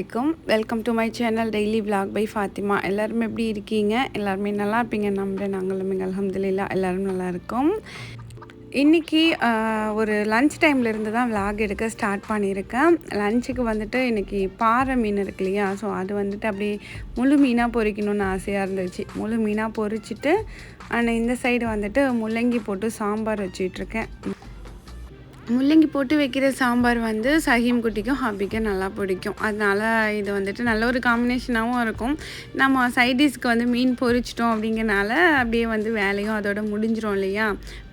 Hi அலைக்கும். Welcome to my channel daily vlog by Fathima எல்லாருமே எப்படி இருக்கீங்க? எல்லாருமே நல்லா இருப்பீங்க நம்புறேன். நாங்களும் எங்கள் அல்ஹம்துலில்லா எல்லோரும் நல்லா இருக்கோம். இன்றைக்கி ஒரு லன்ச் டைம்லேருந்து தான் விளாக் எடுக்க ஸ்டார்ட் பண்ணியிருக்கேன். லஞ்சுக்கு வந்துட்டு இன்றைக்கி பாறை மீன் இருக்கு இல்லையா? ஸோ அது வந்துட்டு அப்படியே முழு மீனாக பொறிக்கணும்னு ஆசையாக இருந்துச்சு. முழு மீனாக பொறிச்சிட்டு ஆனால் இந்த சைடு வந்துட்டு முள்ளங்கி போட்டு சாம்பார் வச்சிட்ருக்கேன் முள்ளங்கி போட்டு வைக்கிற சாம்பார் வந்து சஹீம் குட்டிக்கும் ஹாபிக்கும் நல்லா பிடிக்கும். அதனால இது வந்துட்டு நல்ல ஒரு காம்பினேஷனாகவும் இருக்கும். நம்ம சைடிஷ்க்கு வந்து மீன் பொறிச்சிட்டோம் அப்படிங்கிறனால அப்படியே வந்து வேலையும் அதோட முடிஞ்சிரும் இல்லையா?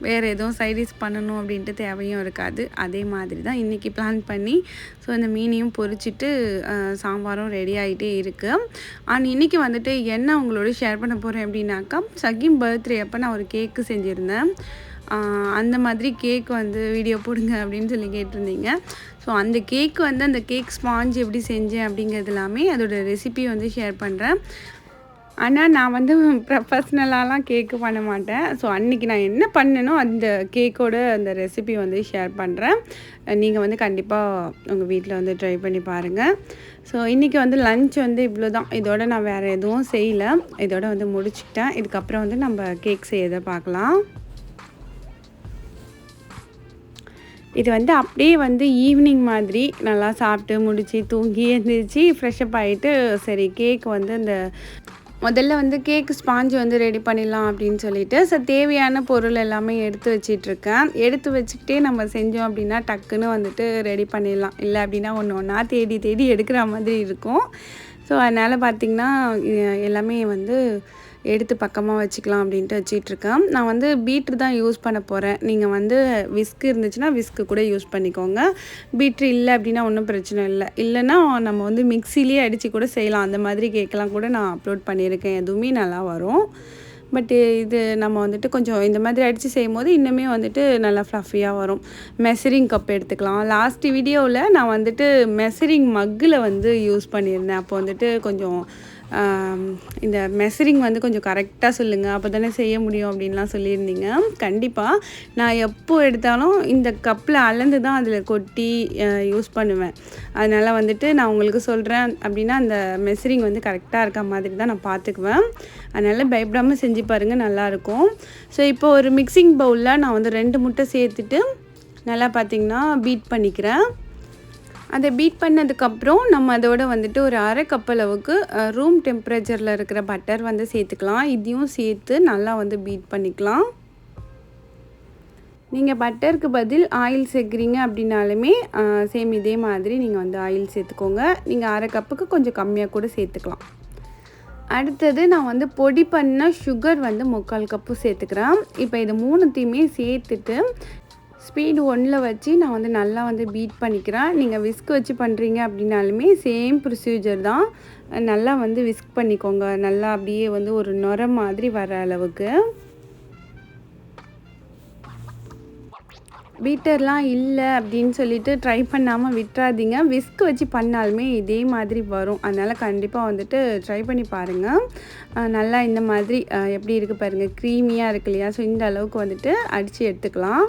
வேறு எதுவும் சைடிஷ் பண்ணணும் அப்படின்ட்டு தேவையும் இருக்காது. அதே மாதிரி தான் இன்றைக்கி பிளான் பண்ணி ஸோ இந்த மீனையும் பொரிச்சிட்டு சாம்பாரும் ரெடி ஆகிட்டே இருக்குது அண்ட் இன்றைக்கி வந்துட்டு என்ன உங்களோட ஷேர் பண்ண போகிறேன் அப்படின்னாக்கா சகிம் பர்த்டே அப்போ நான் ஒரு கேக்கு செஞ்சுருந்தேன். அந்த மாதிரி கேக் வந்து வீடியோ போடுங்க அப்படின்னு சொல்லி கேட்டிருந்தீங்க. ஸோ அந்த கேக் வந்து அந்த கேக் ஸ்பாஞ்ச் எப்படி செஞ்சேன் அப்படிங்கிறது எல்லாமே அதோட ரெசிபி வந்து ஷேர் பண்ணுறேன் ஆனால் நான் வந்து ப்ரொஃபஷ்னலாலாம் கேக்கு பண்ண மாட்டேன். ஸோ அன்றைக்கி நான் என்ன பண்ணனோ அந்த கேக்கோட அந்த ரெசிபி வந்து ஷேர் பண்ணுறேன் நீங்கள் வந்து கண்டிப்பாக உங்கள் வீட்டில் வந்து ட்ரை பண்ணி பாருங்கள் ஸோ இன்றைக்கி வந்து லஞ்ச் வந்து இவ்வளோ தான் இதோட நான் வேறு எதுவும் செய்யலை. இதோட வந்து முடிச்சுக்கிட்டேன். இதுக்கப்புறம் வந்து நம்ம கேக் செய்யறதை பார்க்கலாம். இது வந்து அப்படியே வந்து ஈவினிங் மாதிரி நல்லா சாப்பிட்டு முடித்து தூங்கி எழுந்திரிச்சு ஃப்ரெஷ்அப் ஆகிட்டு சரி கேக் வந்து அந்த முதல்ல வந்து கேக் ஸ்பாஞ்ச் வந்து ரெடி பண்ணிடலாம் அப்படின்னு சொல்லிட்டு ஸோ தேவையான பொருள் எல்லாமே எடுத்து வச்சிட்ருக்கேன். எடுத்து வச்சுக்கிட்டே நம்ம செஞ்சோம் அப்படின்னா டக்குன்னு வந்துட்டு ரெடி பண்ணிடலாம். இல்லை அப்படின்னா ஒன்று ஒன்றா தேடி தேடி எடுக்கிற மாதிரி இருக்கும். ஸோ அதனால் பார்த்திங்கன்னா எல்லாமே வந்து எடுத்து பக்கமாக வச்சுக்கலாம் அப்படின்ட்டு வச்சிட்ருக்கேன் நான் வந்து பீட்ரு தான் யூஸ் பண்ண போகிறேன் நீங்கள் வந்து விஸ்க் இருந்துச்சுன்னா விஸ்க்கு கூட யூஸ் பண்ணிக்கோங்க. பீட்ரு இல்லை அப்படின்னா ஒன்றும் பிரச்சனை இல்லை. இல்லைன்னா நம்ம வந்து மிக்சிலேயே அடித்து கூட செய்யலாம். அந்த மாதிரி கேக்கெல்லாம் கூட நான் அப்லோட் பண்ணியிருக்கேன். எதுவுமே நல்லா வரும். பட் இது நம்ம வந்துட்டு கொஞ்சம் இந்த மாதிரி அடித்து செய்யும் போது இன்னுமே வந்துட்டு நல்லா ஃப்ளஃபியாக வரும். மெசரிங் கப் எடுத்துக்கலாம். லாஸ்ட் வீடியோவில் நான் வந்துட்டு மெசரிங் மக்கில் வந்து யூஸ் பண்ணியிருந்தேன். அப்போ வந்துட்டு கொஞ்சம் இந்த மெசரிங் வந்து கொஞ்சம் கரெக்டாக சொல்லுங்கள் அப்போ தானே செய்ய முடியும் அப்படின்லாம் சொல்லியிருந்தீங்க. கண்டிப்பாக நான் எப்போ எடுத்தாலும் இந்த கப்பில் அளந்து தான் அதில் கொட்டி யூஸ் பண்ணுவேன். அதனால் வந்துட்டு நான் உங்களுக்கு சொல்கிறேன் அப்படின்னா அந்த மெசரிங் வந்து கரெக்டாக இருக்க மாதிரி தான் நான் பார்த்துக்குவேன். அதனால் பயப்படாமல் செஞ்சு பாருங்கள் நல்லாயிருக்கும் ஸோ இப்போ ஒரு மிக்சிங் பவுலில் நான் வந்து ரெண்டு முட்டை சேர்த்துட்டு நல்லா பார்த்திங்கன்னா பீட் பண்ணிக்கிறேன். அதை பீட் பண்ணதுக்கப்புறம் நம்ம அதோட வந்துட்டு ஒரு அரை கப் அளவுக்கு ரூம் டெம்பரேச்சரில் இருக்கிற பட்டர் வந்து சேர்த்துக்கலாம். இதையும் சேர்த்து நல்லா வந்து பீட் பண்ணிக்கலாம். நீங்கள் பட்டருக்கு பதில் ஆயில் சேர்க்குறீங்க அப்படின்னாலுமே சேம் இதே மாதிரி நீங்கள் வந்து ஆயில் சேர்த்துக்கோங்க. நீங்கள் அரை கப்புக்கு கொஞ்சம் கம்மியாக கூட சேர்த்துக்கலாம். அடுத்தது நான் வந்து பொடி பண்ண சுகர் வந்து முக்கால் கப்பு சேர்த்துக்கிறேன். இப்போ இது மூணுத்தையுமே சேர்த்துட்டு ஸ்பீடு ஒன்றில் வச்சு நான் வந்து நல்லா வந்து பீட் பண்ணிக்கிறேன். நீங்கள் விஸ்க் வச்சு பண்ணுறீங்க அப்படின்னாலுமே சேம் ப்ரொசீஜர் தான். நல்லா வந்து விஸ்க் பண்ணிக்கோங்க. நல்லா அப்படியே வந்து ஒரு நுர மாதிரி வர அளவுக்கு. பீட்டர்லாம் இல்லை அப்படின்னு சொல்லிட்டு ட்ரை பண்ணாமல் விட்டுறாதீங்க. விஸ்க் வச்சு பண்ணாலுமே இதே மாதிரி வரும். அதனால் கண்டிப்பாக வந்துட்டு ட்ரை பண்ணி பாருங்கள் நல்லா இந்த மாதிரி எப்படி இருக்குது பாருங்கள் க்ரீமியாக இருக்கு இல்லையா? ஸோ இந்த அளவுக்கு வந்துட்டு அடித்து எடுத்துக்கலாம்.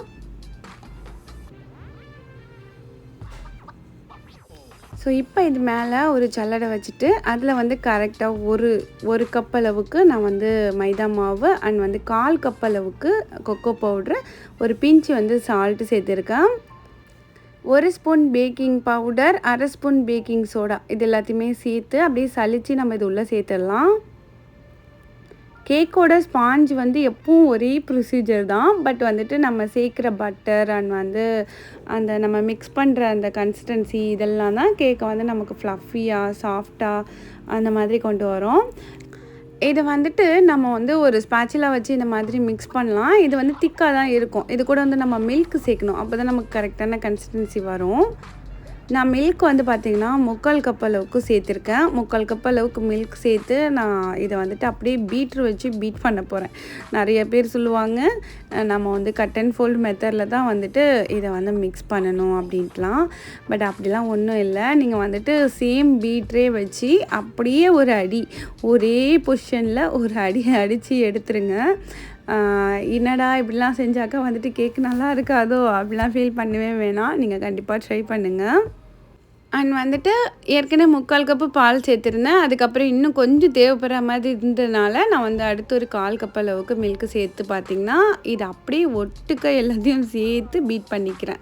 ஸோ இப்போ இது மேலே ஒரு சல்லடை வச்சுட்டு அதில் வந்து கரெக்டாக ஒரு ஒரு கப் அளவுக்கு நான் வந்து மைதா மாவு அண்ட் வந்து கால் கப் அளவுக்கு கொக்கோ பவுட்ரு ஒரு பிஞ்சு வந்து சால்ட்டு சேர்த்துருக்கேன். ஒரு ஸ்பூன் பேக்கிங் பவுடர் அரை ஸ்பூன் பேக்கிங் சோடா இது எல்லாத்தையுமே சேர்த்து அப்படியே சலித்து நம்ம இது உள்ளே சேர்த்துடலாம். கேக்கோட ஸ்பாஞ்ச் வந்து எப்பவும் ஒரே ப்ரொசீஜர் தான். பட் வந்துட்டு நம்ம சேர்க்குற பட்டர் அண்ட் வந்து அந்த நம்ம மிக்ஸ் பண்ணுற அந்த கன்சிஸ்டன்சி இதெல்லாம் தான் கேக்கை வந்து நமக்கு ஃப்ளஃபியாக சாஃப்டாக அந்த மாதிரி கொண்டு வரும். இதை வந்துட்டு நம்ம வந்து ஒரு ஸ்பேச்சில் வச்சு இந்த மாதிரி மிக்ஸ் பண்ணலாம். இது வந்து திக்காக தான் இருக்கும். இது கூட வந்து நம்ம மில்க் சேர்க்கணும். அப்போ தான் நமக்கு கரெக்டான கன்சிஸ்டன்சி வரும். நான் மில்க் வந்து பார்த்திங்கன்னா முக்கால் கப் அளவுக்கு சேர்த்துருக்கேன். முக்கால் கப் அளவுக்கு மில்க் சேர்த்து நான் இதை வந்துட்டு அப்படியே பீட்ரு வச்சு பீட் பண்ண போகிறேன் நிறைய பேர் சொல்லுவாங்க நம்ம வந்து கட் அண்ட் ஃபோல்ட் மெத்தடில் தான் வந்துட்டு இதை வந்து மிக்ஸ் பண்ணணும் அப்படின்ட்டுலாம். பட் அப்படிலாம் ஒன்றும் இல்லை. நீங்கள் வந்துட்டு சேம் பீட்ரே வச்சு அப்படியே ஒரு அடி ஒரே பொசிஷனில் ஒரு அடி அடித்து எடுத்துருங்க. என்னடா இப்படிலாம் செஞ்சாக்கா வந்துட்டு கேக் நல்லா இருக்காதோ? அப்படிலாம் ஃபீல் பண்ணவே வேணாம். நீங்கள் கண்டிப்பாக ட்ரை பண்ணுங்கள் அண்ட் வந்துட்டு ஏற்கனவே முக்கால் கப்பு பால் சேர்த்துருந்தேன். அதுக்கப்புறம் இன்னும் கொஞ்சம் தேவைப்படுற மாதிரி இருந்ததுனால நான் வந்து அடுத்து ஒரு கால் கப் அளவுக்கு மில்க்கு சேர்த்து பார்த்திங்கன்னா இது அப்படியே ஒட்டுக்க எல்லாத்தையும் சேர்த்து பீட் பண்ணிக்கிறேன்.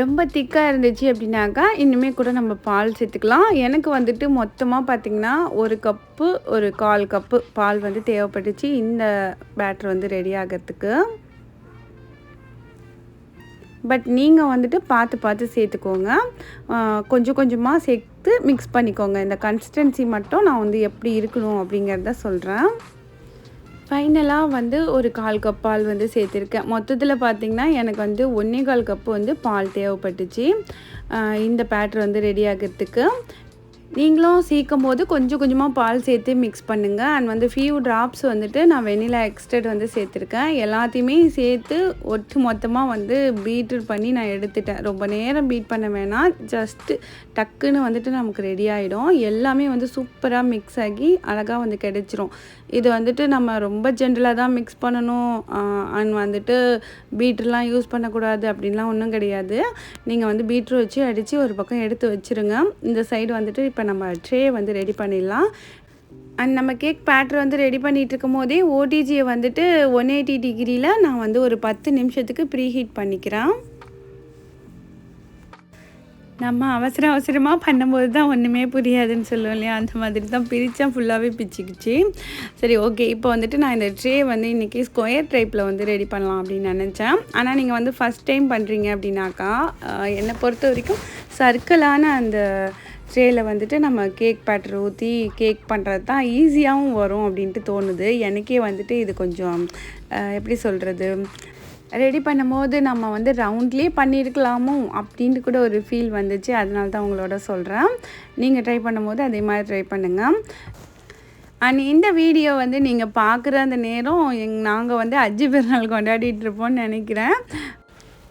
ரொம்ப திக்காக இருந்துச்சு அப்படின்னாக்கா இன்னுமே கூட நம்ம பால் சேர்த்துக்கலாம். எனக்கு வந்துட்டு மொத்தமாக பார்த்திங்கன்னா ஒரு கப்பு ஒரு கால் கப்பு பால் வந்து தேவைப்பட்டுச்சு. இந்த பேட்டர் வந்து ரெடி ஆகிறதுக்கு. பட் நீங்கள் வந்துட்டு பார்த்து பார்த்து சேர்த்துக்கோங்க. கொஞ்சம் கொஞ்சமாக சேர்த்து மிக்ஸ் பண்ணிக்கோங்க. இந்த கன்சிஸ்டன்சி மட்டும் நான் வந்து எப்படி இருக்கணும் அப்படிங்கிறத சொல்கிறேன் ஃபைனலாக வந்து ஒரு கால் கப் பால் வந்து சேர்த்துருக்கேன். மொத்தத்தில் பார்த்திங்கன்னா எனக்கு வந்து ஒன்றே கால் கப்பு வந்து பால் தேவைப்பட்டுச்சு. இந்த பேட்ரு வந்து ரெடி ஆகிறதுக்கு. நீங்களும் சீக்கும் போது கொஞ்சம் கொஞ்சமாக பால் சேர்த்து மிக்ஸ் பண்ணுங்கள் அண்ட் வந்து ஃபியூ ட்ராப்ஸ் வந்துட்டு நான் வெனிலா எக்ஸ்டர்ட் வந்து சேர்த்துருக்கேன். எல்லாத்தையுமே சேர்த்து ஒட்டு மொத்தமாக வந்து பீட்ரு பண்ணி நான் எடுத்துட்டேன். ரொம்ப நேரம் பீட் பண்ண வேணாம். ஜஸ்ட்டு டக்குன்னு வந்துட்டு நமக்கு ரெடி ஆகிடும் எல்லாமே வந்து சூப்பராக மிக்ஸ் ஆகி அழகாக வந்து கிடச்சிரும். இது வந்துட்டு நம்ம ரொம்ப ஜென்ரலாக தான் மிக்ஸ் பண்ணணும். அண்ட் வந்துட்டு பீட்ருலாம் யூஸ் பண்ணக்கூடாது அப்படின்லாம் ஒன்றும் கிடையாது. நீங்கள் வந்து பீட்ரு வச்சு அடித்து ஒரு பக்கம் எடுத்து வச்சுருங்க. இந்த சைடு வந்துட்டு இப்போ நம்ம ட்ரே வந்து ரெடி பண்ணிடலாம். அண்ட் நம்ம கேக் பேட்டர் வந்து ரெடி பண்ணிகிட்டு இருக்கும் போதே ஓடிஜியை வந்துட்டு ஒன் எயிட்டி டிகிரியில் நான் வந்து ஒரு பத்து நிமிஷத்துக்கு ப்ரீ ஹீட் பண்ணிக்கிறேன். நம்ம அவசர அவசரமாக பண்ணும்போது தான் ஒன்றுமே புரியாதுன்னு சொல்லுவோம் இல்லையா? அந்த மாதிரி தான் பிரித்தா ஃபுல்லாகவே பிச்சுக்கிச்சு. சரி ஓகே இப்போ வந்துட்டு நான் இந்த ட்ரே வந்து இன்றைக்கி ஸ்கொயர் டைப்பில் வந்து ரெடி பண்ணலாம் அப்படின்னு நினச்சேன். ஆனால் நீங்கள் வந்து ஃபஸ்ட் டைம் பண்ணுறீங்க அப்படின்னாக்கா என்னை பொறுத்த வரைக்கும் சர்க்கிளான அந்த ட்ரேயில் வந்துட்டு நம்ம கேக் பேட்டர் ஊற்றி கேக் பண்ணுறது தான் ஈஸியாகவும் வரும் அப்படின்ட்டு தோணுது. எனக்கே வந்துட்டு இது கொஞ்சம் எப்படி சொல்கிறது ரெடி பண்ணும்போது நம்ம வந்து ரவுண்ட்லேயே பண்ணியிருக்கலாமோ அப்படின்ட்டு கூட ஒரு ஃபீல் வந்துச்சு. அதனால தான் உங்களோட சொல்கிறேன் நீங்கள் ட்ரை பண்ணும்போது அதே மாதிரி ட்ரை பண்ணுங்கள் அண்ட் இந்த வீடியோ வந்து நீங்கள் பார்க்குற அந்த நேரம் எங் நாங்கள் வந்து அஜி பெருநாள் கொண்டாடிட்டு இருப்போம்னு நினைக்கிறேன்.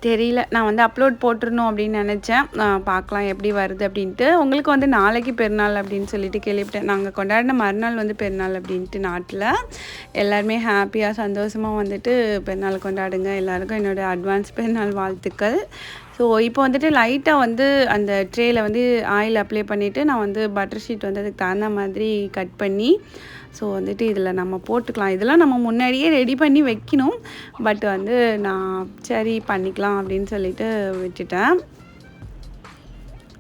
தெரியல. நான் வந்து அப்லோட் போட்டுருணும் அப்படின்னு நினச்சேன். பார்க்கலாம் எப்படி வருது அப்படின்ட்டு. உங்களுக்கு வந்து நாளைக்கு பெருநாள் அப்படின்னு சொல்லிட்டு கேள்விப்பட்டேன். நாங்கள் கொண்டாடின மறுநாள் வந்து பெருநாள் அப்படின்ட்டு நாட்டில். எல்லாருமே ஹாப்பியாக சந்தோஷமாக வந்துட்டு பெருநாள் கொண்டாடுங்க. எல்லாருக்கும் என்னோடய அட்வான்ஸ் பெருநாள் வாழ்த்துக்கள். ஸோ இப்போ வந்துட்டு லைட்டாக வந்து அந்த ட்ரேயில் வந்து ஆயில் அப்ளை பண்ணிவிட்டு நான் வந்து பட்டர் ஷீட் வந்து அதுக்கு தகுந்த மாதிரி கட் பண்ணி ஸோ வந்துட்டு இதில் நம்ம போட்டுக்கலாம். இதெல்லாம் நம்ம முன்னாடியே ரெடி பண்ணி வைக்கணும். பட் வந்து நான் சரி பண்ணிக்கலாம் அப்படின்னு சொல்லிட்டு விட்டுட்டேன்.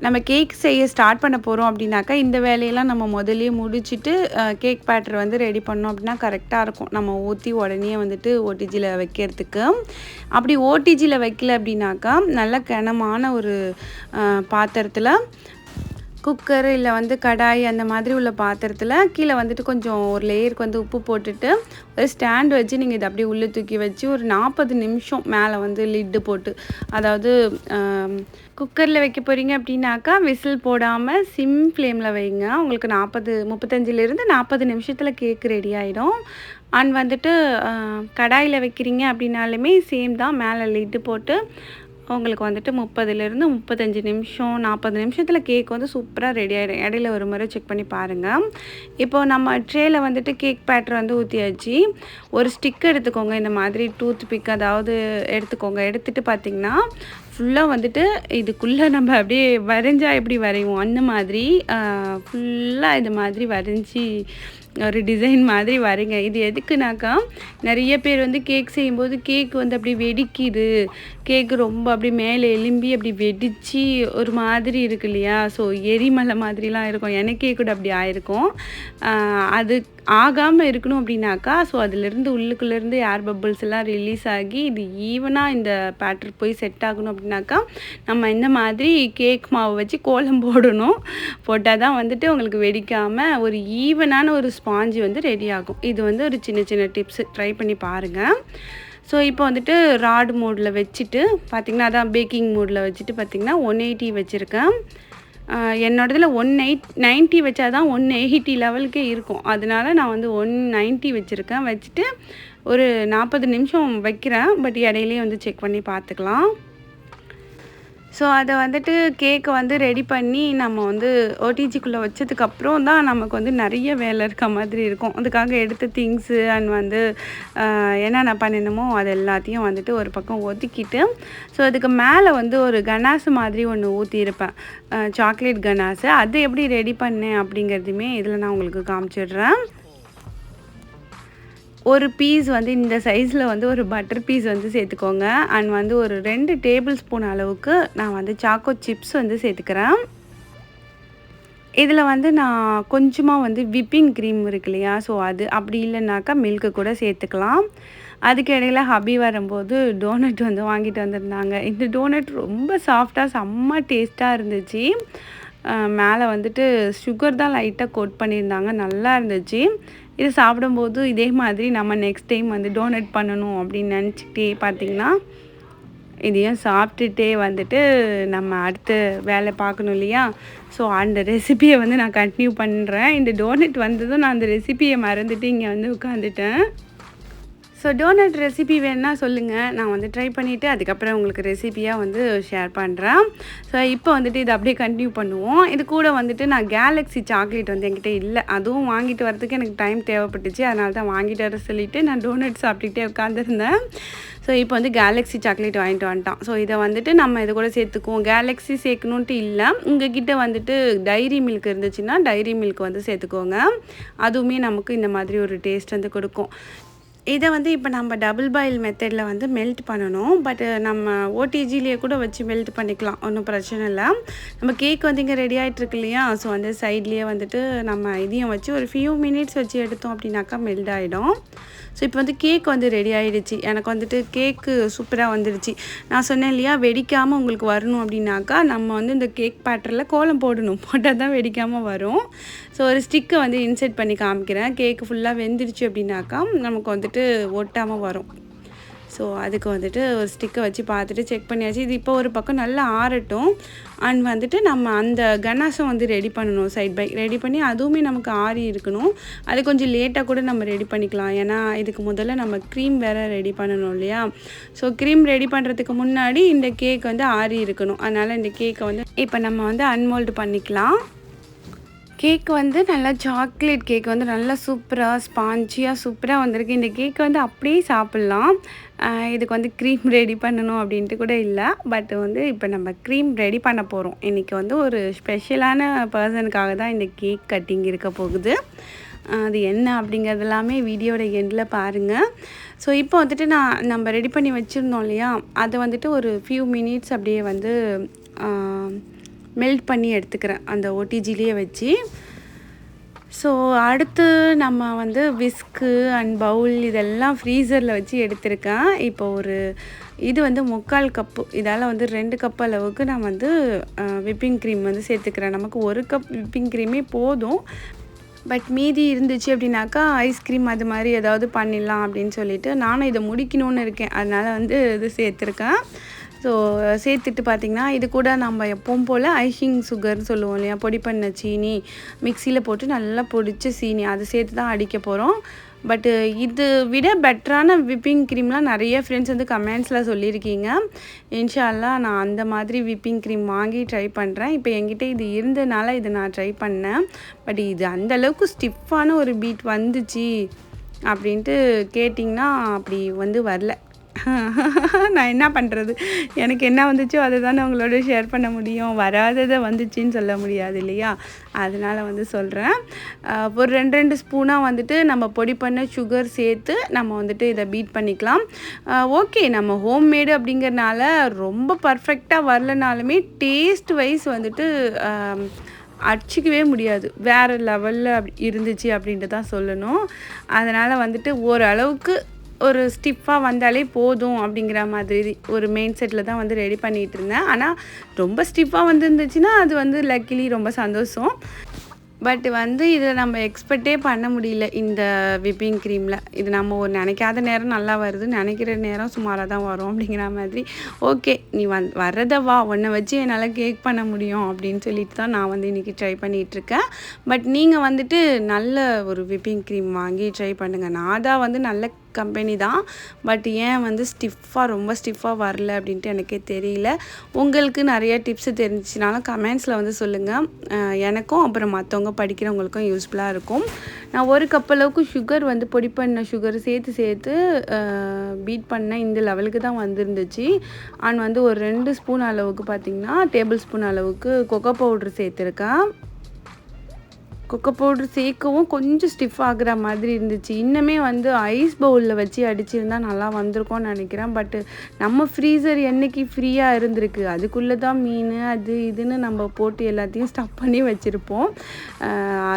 நம்ம கேக் செய்ய ஸ்டார்ட் பண்ண போகிறோம் அப்படின்னாக்கா இந்த வேலையெல்லாம் நம்ம முதலே முடிச்சுட்டு கேக் பேட்டர் வந்து ரெடி பண்ணோம் அப்படின்னா கரெக்டாக இருக்கும். நம்ம ஊற்றி உடனே வந்துட்டு ஓடிஜியில் வைக்கிறதுக்கு. அப்படி ஓடிஜியில் வைக்கல அப்படின்னாக்கா நல்ல கனமான ஒரு பாத்திரத்தில் குக்கர் இல்லை வந்து கடாய் அந்த மாதிரி உள்ள பாத்திரத்தில் கீழே வந்துட்டு கொஞ்சம் ஒரு லேயருக்கு வந்து உப்பு போட்டுட்டு ஒரு ஸ்டாண்ட் வச்சு நீங்கள் இதை அப்படியே உள்ளே தூக்கி வச்சு ஒரு நாற்பது நிமிஷம் மேலே வந்து லிட்டு போட்டு அதாவது குக்கரில் வைக்க போகிறீங்க அப்படின்னாக்கா விசில் போடாமல் சிம் ஃப்ளேமில் வைங்க. உங்களுக்கு நாற்பது முப்பத்தஞ்சிலேருந்து நாற்பது நிமிஷத்தில் கேக் ரெடி ஆகிடும் அண்ட் வந்துட்டு கடாயில் வைக்கிறீங்க அப்படின்னாலுமே சேம் தான். மேலே லிட்டு போட்டு உங்களுக்கு வந்துட்டு முப்பதுலேருந்து முப்பத்தஞ்சு நிமிஷம் நாற்பது நிமிஷத்தில் கேக் வந்து சூப்பராக ரெடி ஆகிடும் இடையில ஒரு முறை செக் பண்ணி பாருங்கள் இப்போ நம்ம ட்ரேயில் வந்துட்டு கேக் பேட்டர் வந்து ஊற்றியாச்சு ஒரு ஸ்டிக் எடுத்துக்கோங்க. இந்த மாதிரி டூத் பிக் அதாவது எடுத்துக்கோங்க. எடுத்துகிட்டு பார்த்திங்கன்னா ஃபுல்லாக வந்துட்டு இதுக்குள்ளே நம்ம அப்படியே வரைஞ்சால் எப்படி வரைவோம்? அந்த மாதிரி ஃபுல்லாக இது மாதிரி வரைஞ்சி ஒரு டிசைன் மாதிரி வரைங்க இது எதுக்குனாக்கா நிறைய பேர் வந்து கேக் செய்யும்போது கேக் வந்து அப்படி வெடிக்குது. கேக்கு ரொம்ப அப்படி மேலே எலும்பி அப்படி வெடித்து ஒரு மாதிரி இருக்கு இல்லையா? ஸோ எரிமலை மாதிரிலாம் இருக்கும். எனக்கே கூட அப்படி ஆயிருக்கும். அது ஆகாமல் இருக்கணும் அப்படின்னாக்கா ஸோ அதுலேருந்து உள்ளுக்குள்ளேருந்து ஏர் பபிள்ஸ் எல்லாம் ரிலீஸ் ஆகி இது ஈவனாக இந்த பேட்டர் போய் செட் ஆகணும் அப்படின்னாக்கா நம்ம இந்த மாதிரி கேக் மாவு வச்சு கோலம் போடணும். போட்டால் தான் வந்துட்டு உங்களுக்கு வெடிக்காமல் ஒரு ஈவனான ஒரு ஸ்பாஞ்சு வந்து ரெடி ஆகும். இது வந்து ஒரு சின்ன சின்ன டிப்ஸ் ட்ரை பண்ணி பாருங்கள் ஸோ இப்போ வந்துட்டு ராடு மோடில் வச்சுட்டு பார்த்திங்கன்னா அதான் பேக்கிங் மோடில் வச்சுட்டு பார்த்திங்கன்னா ஒன் எயிட்டி வச்சுருக்கேன். என்னோடதில் ஒன் எயிட் நைன்ட்டி வச்சா தான் ஒன் எயிட்டி லெவலுக்கே இருக்கும். அதனால நான் வந்து ஒன் நைன்ட்டி வச்சுருக்கேன். வச்சுட்டு ஒரு நாற்பது நிமிஷம் வைக்கிறேன். பட் இடையிலேயே வந்து செக் பண்ணி பார்த்துக்கலாம். ஸோ அதை வந்துட்டு கேக்கை வந்து ரெடி பண்ணி நம்ம வந்து ஓடிஜிக்குள்ளே வச்சதுக்கப்புறம் தான் நமக்கு வந்து நிறைய வேலை இருக்க மாதிரி இருக்கும். அதுக்காக எடுத்த திங்ஸு அண்ட் வந்து என்னென்ன பண்ணணுமோ அது எல்லாத்தையும் வந்துட்டு ஒரு பக்கம் ஒதுக்கிட்டு ஸோ அதுக்கு மேலே வந்து ஒரு கனாசு மாதிரி ஒன்று ஊற்றியிருப்பேன் சாக்லேட் கனாசு. அது எப்படி ரெடி பண்ணேன் அப்படிங்கிறதுமே இதில் நான் உங்களுக்கு காமிச்சிடுறேன். ஒரு பீஸ் வந்து இந்த சைஸில் வந்து ஒரு பட்டர் பீஸ் வந்து சேர்த்துக்கோங்க. அண்ட் வந்து ஒரு ரெண்டு டேபிள் ஸ்பூன் அளவுக்கு நான் வந்து சாக்கோ சிப்ஸ் வந்து சேர்த்துக்கிறேன். இதில் வந்து நான் கொஞ்சமாக வந்து விப்பிங் க்ரீம் இருக்கு இல்லையா? ஸோ அது அப்படி இல்லைனாக்கா மில்க்கு கூட சேர்த்துக்கலாம். அதுக்கு இடையில ஹபி வரும்போது டோனட் வந்து வாங்கிட்டு வந்திருந்தாங்க. இந்த டோனட் ரொம்ப சாஃப்டாக செம்ம டேஸ்ட்டாக இருந்துச்சு. மேலே வந்துட்டு சுகர் தான் லைட்டாக கோட் பண்ணியிருந்தாங்க. நல்லா இருந்துச்சு. இது சாப்பிடும்போது இதே மாதிரி நம்ம நெக்ஸ்ட் டைம் வந்து டோனட் பண்ணணும் அப்படின்னு நினச்சிக்கிட்டே பார்த்தீங்கன்னா இதையும் சாப்பிட்டுட்டே வந்துட்டு நம்ம அடுத்த வேலை பார்க்கணும் இல்லையா? ஸோ அந்த ரெசிபியை வந்து நான் கண்டினியூ பண்ணுறேன் இந்த டோனட் வந்ததும் நான் அந்த ரெசிபியை மறந்துட்டு இங்கே வந்து உட்காந்துட்டேன் ஸோ டோனட் ரெசிபி வேணா சொல்லுங்கள் நான் வந்து ட்ரை பண்ணிவிட்டு அதுக்கப்புறம் உங்களுக்கு ரெசிபியாக வந்து ஷேர் பண்ணுறேன் ஸோ இப்போ வந்துட்டு இதை அப்படியே கண்டினியூ பண்ணுவோம். இது கூட வந்துட்டு நான் கேலக்ஸி சாக்லேட் வந்து என்கிட்ட இல்லை. அதுவும் வாங்கிட்டு வரதுக்கு எனக்கு டைம் தேவைப்பட்டுச்சு. அதனால தான் வாங்கிட்டு வர சொல்லிவிட்டு நான் டோனட் சாப்பிட்டுக்கிட்டே உட்காந்துருந்தேன் ஸோ இப்போ வந்து கேலக்ஸி சாக்லேட் வாங்கிட்டு வந்துட்டான் ஸோ இதை வந்துட்டு நம்ம இது கூட சேர்த்துக்குவோம். கேலக்ஸி சேர்க்கணுன்ட்டு இல்லை. உங்கள் கிட்டே வந்துட்டு டைரி மில்க் இருந்துச்சுன்னா டைரி மில்க் வந்து சேர்த்துக்கோங்க. அதுவுமே நமக்கு இந்த மாதிரி ஒரு டேஸ்ட் வந்து கொடுக்கும். இதை வந்து இப்போ நம்ம டபுள் பாயில் மெத்தடில் வந்து மெல்ட் பண்ணணும். பட் நம்ம ஓடிஜிலேயே கூட வச்சு மெல்ட் பண்ணிக்கலாம். ஒன்றும் பிரச்சனை இல்லை. நம்ம கேக் வந்து இங்கே ரெடி ஆகிட்டு இல்லையா? ஸோ வந்து சைட்லேயே வந்துட்டு நம்ம இதையும் வச்சு ஒரு ஃபியூ மினிட்ஸ் வச்சு எடுத்தோம் அப்படின்னாக்கா மெல்ட் ஆகிடும் ஸோ இப்போ வந்து கேக் வந்து ரெடி ஆகிடுச்சு எனக்கு வந்துட்டு கேக்கு சூப்பராக வந்துடுச்சு நான் சொன்னேன் இல்லையா? வெடிக்காமல் உங்களுக்கு வரணும் அப்படின்னாக்கா நம்ம வந்து இந்த கேக் பேட்டரில் கோலம் போடணும். போட்டால் தான் வெடிக்காமல் வரும். ஸோ ஒரு ஸ்டிக்கை வந்து இன்செர்ட் பண்ணி காமிக்கிறேன். கேக்கு ஃபுல்லாக வெந்துடுச்சு அப்படின்னாக்கா நமக்கு வந்துட்டு ஒட்டாமல் வரும். ஸோ அதுக்கு வந்துட்டு ஒரு ஸ்டிக்கை வச்சு பார்த்துட்டு செக் பண்ணியாச்சு. இது இப்போ ஒரு பக்கம் நல்லா ஆறட்டும். அண்ட் வந்துட்டு நம்ம அந்த கனாசம் வந்து ரெடி பண்ணணும் சைட் பை ரெடி பண்ணி அதுவுமே நமக்கு ஆறி இருக்கணும். அது கொஞ்சம் லேட்டாக கூட நம்ம ரெடி பண்ணிக்கலாம். ஏன்னா இதுக்கு முதல்ல நம்ம க்ரீம் வேறு ரெடி பண்ணணும் இல்லையா? ஸோ க்ரீம் ரெடி பண்ணுறதுக்கு முன்னாடி இந்த கேக் வந்து ஆறி இருக்கணும். அதனால் இந்த கேக்கை வந்து இப்போ நம்ம வந்து அன்மோல்டு பண்ணிக்கலாம். கேக் வந்து நல்லா சாக்லேட் கேக் வந்து நல்லா சூப்பராக ஸ்பாஞ்சியாக சூப்பராக வந்திருக்கு. இந்த கேக் வந்து அப்படியே சாப்பிட்லாம். இதுக்கு வந்து க்ரீம் ரெடி பண்ணணும் அப்படின்ட்டு கூட இல்லை. பட் வந்து இப்போ நம்ம க்ரீம் ரெடி பண்ண போகிறோம் இன்றைக்கி வந்து ஒரு ஸ்பெஷலான பர்சனுக்காக தான் இந்த கேக் கட்டிங் இருக்க போகுது. அது என்ன அப்படிங்கிறது எல்லாமே வீடியோட எண்டில் பாருங்கள் ஸோ இப்போ வந்துட்டு நான் நம்ம ரெடி பண்ணி வச்சுருந்தோம் இல்லையா? அதை வந்துட்டு ஒரு ஃபியூ மினிட்ஸ் அப்படியே வந்து மெல்ட் பண்ணி எடுத்துக்கிறேன் அந்த ஓடிஜிலேயே வச்சு. ஸோ அடுத்து நம்ம வந்து விஸ்கு அண்ட் பவுல் இதெல்லாம் ஃப்ரீசரில் வச்சு எடுத்திருக்கேன். இப்போ ஒரு இது வந்து முக்கால் கப்பு. இதால் வந்து ரெண்டு கப் அளவுக்கு நான் வந்து விப்பிங் க்ரீம் வந்து சேர்த்துக்கிறேன். நமக்கு ஒரு கப் விப்பிங் க்ரீமே போதும். பட் மீதி இருந்துச்சு அப்படின்னாக்கா ஐஸ்கிரீம் அது மாதிரி ஏதாவது பண்ணிடலாம் அப்படின்னு சொல்லிட்டு நானும் இதை முடிக்கணும்னு இருக்கேன். அதனால் வந்து இது சேர்த்துருக்கேன். ஸோ சேர்த்துட்டு பார்த்திங்கன்னா இது கூட நம்ம எப்பவும் போல் ஐஷிங் சுகர்னு சொல்லுவோம் இல்லையா? பொடி பண்ண சீனி மிக்சியில் போட்டு நல்லா பொடிச்ச சீனி அதை சேர்த்து தான் அடிக்க போகிறோம் பட்டு இது விட பெட்டரான விப்பிங் க்ரீம்லாம் நிறைய ஃப்ரெண்ட்ஸ் வந்து கமெண்ட்ஸில் சொல்லியிருக்கீங்க. இன்ஷால்லா நான் அந்த மாதிரி விப்பிங் க்ரீம் வாங்கி ட்ரை பண்ணுறேன் இப்போ என்கிட்ட இது இருந்தனால இதை நான் ட்ரை பண்ணேன். பட் இது அந்தளவுக்கு ஸ்டிஃப்பான ஸ்டிஃபான ஒரு பீட் வந்துச்சு. அப்படின்ட்டு கேட்டிங்கன்னா அப்படி வந்து வரல. நான் என்ன பண்ணுறது எனக்கு என்ன வந்துச்சோ அதை தானே உங்களோட ஷேர் பண்ண முடியும். வராததை வந்துச்சுன்னு சொல்ல முடியாது இல்லையா? அதனால் வந்து சொல்கிறேன் ஒரு ரெண்டு ரெண்டு ஸ்பூனாக வந்துட்டு நம்ம பொடி பண்ண சுகர் சேர்த்து நம்ம வந்துட்டு இதை பீட் பண்ணிக்கலாம். ஓகே நம்ம ஹோம்மேடு அப்படிங்கிறனால ரொம்ப பர்ஃபெக்டாக வரலனாலுமே டேஸ்ட் வைஸ் வந்துட்டு அடிச்சிக்கவே முடியாது. வேறு லெவலில் அப்படி இருந்துச்சு அப்படின்ட்டு தான் சொல்லணும். அதனால் வந்துட்டு ஓரளவுக்கு ஒரு ஸ்டிஃபாக வந்தாலே போதும் அப்படிங்கிற மாதிரி ஒரு மெயின் செட்டில் தான் வந்து ரெடி பண்ணிகிட்டு இருந்தேன். ஆனால் ரொம்ப ஸ்டிஃபாக வந்துருந்துச்சுன்னா அது வந்து லக்கிலி ரொம்ப சந்தோஷம். பட் வந்து இதை நம்ம எக்ஸ்பெக்டே பண்ண முடியல இந்த விப்பிங் க்ரீமில் இது நம்ம ஒரு நினைக்காத நேரம் நல்லா வருது நினைக்கிற நேரம் சுமாராக தான் வரும் அப்படிங்கிற மாதிரி. ஓகே நீ வந் வர்றதை வா உன்னை வச்சு என்னால் கேக் பண்ண முடியும் அப்படின்னு சொல்லிட்டு தான் நான் வந்து இன்றைக்கி ட்ரை பண்ணிகிட்ருக்கேன் பட் நீங்கள் வந்துட்டு நல்ல ஒரு விப்பிங் க்ரீம் வாங்கி ட்ரை பண்ணுங்கள் நான் தான் வந்து நல்ல கம்பெனி தான். பட் ஏன் வந்து ஸ்டிஃபாக ரொம்ப ஸ்டிஃபாக வரல அப்படின்ட்டு எனக்கே தெரியல. உங்களுக்கு நிறைய டிப்ஸ் தெரிஞ்சுனாலும் கமெண்ட்ஸில் வந்து சொல்லுங்கள் எனக்கும் அப்புறம் மற்றவங்க படிக்கிறவங்களுக்கும் யூஸ்ஃபுல்லாக இருக்கும். நான் ஒரு கப் அளவுக்கு சுகர் வந்து பொடி பண்ண சுகர் சேர்த்து சேர்த்து பீட் பண்ண இந்த லெவலுக்கு தான் வந்திருந்துச்சு. அண்ட் வந்து ஒரு ரெண்டு ஸ்பூன் அளவுக்கு பார்த்திங்கன்னா டேபிள் ஸ்பூன் அளவுக்கு கொக்கோ பவுட்ரு சேர்த்துருக்கேன். கொக்கோ பவுட்ரு சேர்க்கவும் கொஞ்சம் ஸ்டிஃப் ஆகுற மாதிரி இருந்துச்சு. இன்னுமே வந்து ஐஸ் பவுலில் வச்சு அடிச்சிருந்தா நல்லா வந்திருக்கும்னு நினைக்கிறேன். பட்டு நம்ம ஃப்ரீசர் என்னைக்கு ஃப்ரீயாக இருந்திருக்கு? அதுக்குள்ளே தான் மீன் அது இதுன்னு நம்ம போட்டு எல்லாத்தையும் ஸ்டப் பண்ணி வச்சுருப்போம்.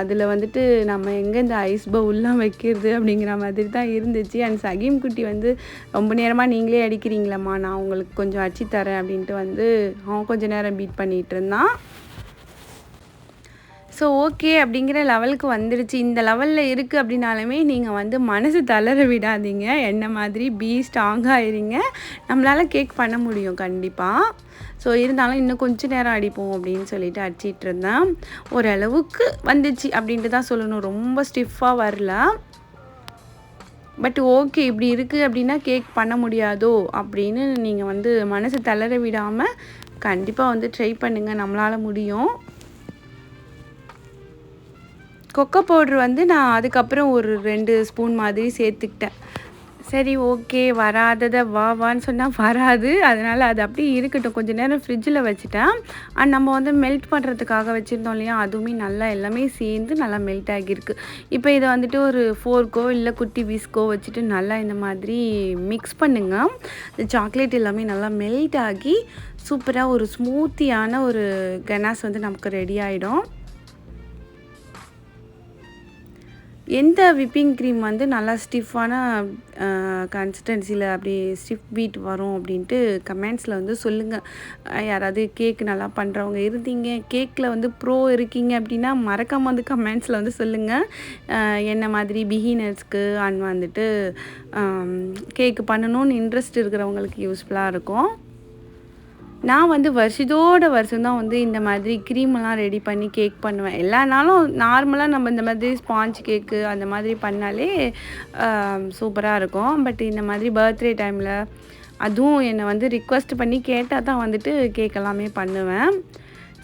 அதில் வந்துட்டு நம்ம எங்கே இந்த ஐஸ் பவுல்லாம் வைக்கிறது அப்படிங்கிற மாதிரி தான் இருந்துச்சு. அண்ட் சகீம் குட்டி வந்து ரொம்ப நேரமாக நீங்களே அடிக்கிறீங்களம்மா? நான் உங்களுக்கு கொஞ்சம் அடிச்சு தரேன் அப்படின்ட்டு வந்து அவன் கொஞ்சம் நேரம் பீட் பண்ணிகிட்டு இருந்தான். ஸோ ஓகே அப்படிங்கிற லெவலுக்கு வந்துடுச்சு இந்த லெவலில் இருக்குது அப்படின்னாலுமே நீங்கள் வந்து மனசு தளர விடாதீங்க. என்ன மாதிரி பி ஸ்ட்ராங்காக இருங்க. நம்மளால் கேக் பண்ண முடியும் கண்டிப்பாக ஸோ இருந்தாலும் இன்னும் கொஞ்சம் நேரம் அடிப்போம் அப்படின்னு சொல்லிட்டு அடிச்சிட்டு இருந்தேன். ஓரளவுக்கு வந்துச்சு அப்படின்ட்டு தான் சொல்லணும். ரொம்ப ஸ்டிஃபாக வரல. பட் ஓகே இப்படி இருக்குது அப்படின்னா கேக் பண்ண முடியாதோ அப்படின்னு நீங்கள் வந்து மனசு தளர விடாமல் கண்டிப்பாக வந்து ட்ரை பண்ணுங்கள் நம்மளால் முடியும். கொக்கோ பவுட்ரு வந்து நான் அதுக்கப்புறம் ஒரு ரெண்டு ஸ்பூன் மாதிரி சேர்த்துக்கிட்டேன். சரி ஓகே வராததை வா வான்னு சொன்னால் வராது. அதனால் அது அப்படியே இருக்கட்டும். கொஞ்சம் நேரம் ஃப்ரிட்ஜில் வச்சுட்டேன். அண்ட் நம்ம வந்து மெல்ட் பண்ணுறதுக்காக வச்சுருந்தோம் இல்லையா? அதுவுமே நல்லா எல்லாமே சேர்ந்து நல்லா மெல்ட் ஆகியிருக்கு. இப்போ இதை வந்துட்டு ஒரு ஃபோர்க்கோ இல்லை குட்டி விஸ்கோ வச்சுட்டு நல்லா இந்த மாதிரி மிக்ஸ் பண்ணுங்கள் இந்த சாக்லேட் எல்லாமே நல்லா மெல்ட் ஆகி சூப்பராக ஒரு ஸ்மூத்தியான ஒரு கனாஸ் வந்து நமக்கு ரெடி ஆகிடும் எந்த விப்பிங் க்ரீம் வந்து நல்லா ஸ்டிஃபான கன்சிஸ்டன்சியில் அப்படி ஸ்டிஃப் பீட் வரும் அப்படின்ட்டு கமெண்ட்ஸில் வந்து சொல்லுங்கள் யாராவது கேக் நல்லா பண்ணுறவங்க இருந்தீங்க கேக்கில் வந்து ப்ரோ இருக்கீங்க அப்படின்னா மறக்காமல் வந்து கமெண்ட்ஸில் வந்து சொல்லுங்கள் என்ன மாதிரி பிகினர்ஸ்க்கு அண்ட் வந்துட்டு கேக்கு பண்ணணும்னு இன்ட்ரெஸ்ட் இருக்கிறவங்களுக்கு யூஸ்ஃபுல்லாக இருக்கும். நான் வந்து வருஷத்தோட வருஷம் தான் வந்து இந்த மாதிரி க்ரீமெல்லாம் ரெடி பண்ணி கேக் பண்ணுவேன். எல்லா நாளும் நார்மலாக நம்ம இந்த மாதிரி ஸ்பாஞ்ச் கேக்கு அந்த மாதிரி பண்ணாலே சூப்பராக இருக்கும். பட் இந்த மாதிரி பர்த்டே டைமில் அதுவும் என்னை வந்து ரிக்வெஸ்ட் பண்ணி கேட்டால் தான் வந்துட்டு கேக் எல்லாமே பண்ணுவேன்.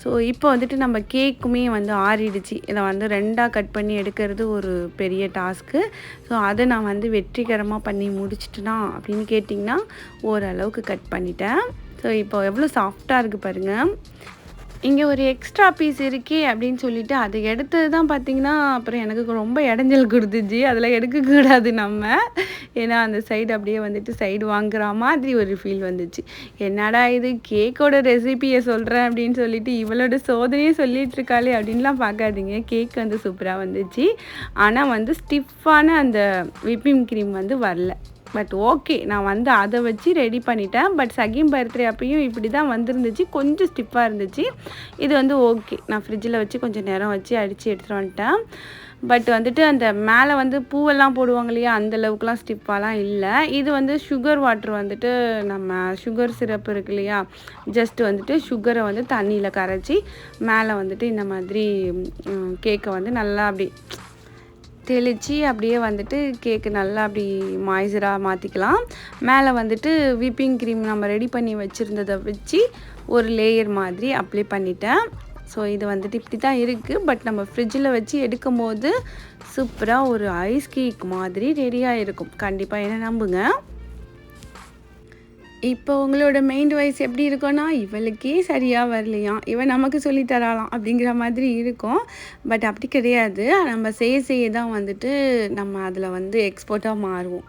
ஸோ இப்போ வந்துட்டு நம்ம கேக்குமே வந்து ஆறிடுச்சு. இதை வந்து ரெண்டாக கட் பண்ணி எடுக்கிறது ஒரு பெரிய டாஸ்க்கு ஸோ அதை நான் வந்து வெற்றிகரமாக பண்ணி முடிச்சிட்டுனா அப்படின்னு கேட்டிங்கன்னா ஓரளவுக்கு கட் பண்ணிட்டேன். ஸோ இப்போ எவ்வளோ சாஃப்டாக இருக்குது பாருங்கள் இங்கே ஒரு எக்ஸ்ட்ரா பீஸ் இருக்கே அப்படின்னு சொல்லிட்டு அதை எடுத்தது தான் பார்த்தீங்கன்னா அப்புறம் எனக்கு ரொம்ப இடைஞ்சல் கொடுத்துச்சு. அதில் எடுக்கக்கூடாது நம்ம. ஏன்னா அந்த சைடு அப்படியே வந்துட்டு சைடு வாங்குற மாதிரி ஒரு ஃபீல் வந்துச்சு. என்னடா இது கேக்கோட ரெசிபியை சொல்கிறேன் அப்படின்னு சொல்லிட்டு இவளோட சோதனையே சொல்லிட்டு இருக்காளே அப்படின்லாம் பார்க்காதீங்க. கேக் வந்து சூப்பராக வந்துச்சு. ஆனால் வந்து ஸ்டிஃபான அந்த விப்பிங் க்ரீம் வந்து வரல. பட் ஓகே நான் வந்து அதை வச்சு ரெடி பண்ணிட்டேன். பட் செகண்ட் பர்த்டே அப்பயும் இப்படி தான் வந்துருந்துச்சு. கொஞ்சம் ஸ்டிப்பாக இருந்துச்சு. இது வந்து ஓகே நான் ஃப்ரிட்ஜில் வச்சு கொஞ்சம் நேரம் வச்சு அடித்து எடுத்துகிட்டு வந்துட்டேன். பட் வந்துட்டு அந்த மேலே வந்து பூவெல்லாம் போடுவாங்க இல்லையா அந்தளவுக்குலாம் ஸ்டிப்பாலாம் இல்லை. இது வந்து சுகர் வாட்டர் வந்துட்டு நம்ம சுகர் சிரப் இருக்கு இல்லையா ஜஸ்ட் வந்துட்டு சுகரை வந்து தண்ணியில் கரைச்சி மேலே வந்துட்டு இந்த மாதிரி கேக்கை வந்து நல்லா அப்படி தெளித்து அப்படியே வந்துட்டு கேக்கு நல்லா அப்படி மாய்ஸராக மாற்றிக்கலாம் மேலே வந்துட்டு விப்பிங் க்ரீம் நம்ம ரெடி பண்ணி வச்சுருந்ததை வச்சு ஒரு லேயர் மாதிரி அப்ளை பண்ணிட்டேன். ஸோ இது வந்துட்டு இப்படி தான் இருக்குது பட் நம்ம ஃப்ரிட்ஜில் வச்சு எடுக்கும் போது சூப்பராக ஒரு ஐஸ் கேக் மாதிரி ரெடியாக இருக்கும் கண்டிப்பாக என்ன நம்புங்க. இப்போ உங்களோட மைண்ட் வாய்ஸ் எப்படி இருக்கும்னா இவளுக்கே சரியாக வரலையாம் இவன் நமக்கு சொல்லி தராளாம் அப்படிங்கிற மாதிரி இருக்கும். பட் அப்படி கிடையாது. நம்ம செய்ய செய்ய தான் வந்துட்டு நம்ம அதில் வந்து எக்ஸ்போர்ட்டாக மாறுவோம்.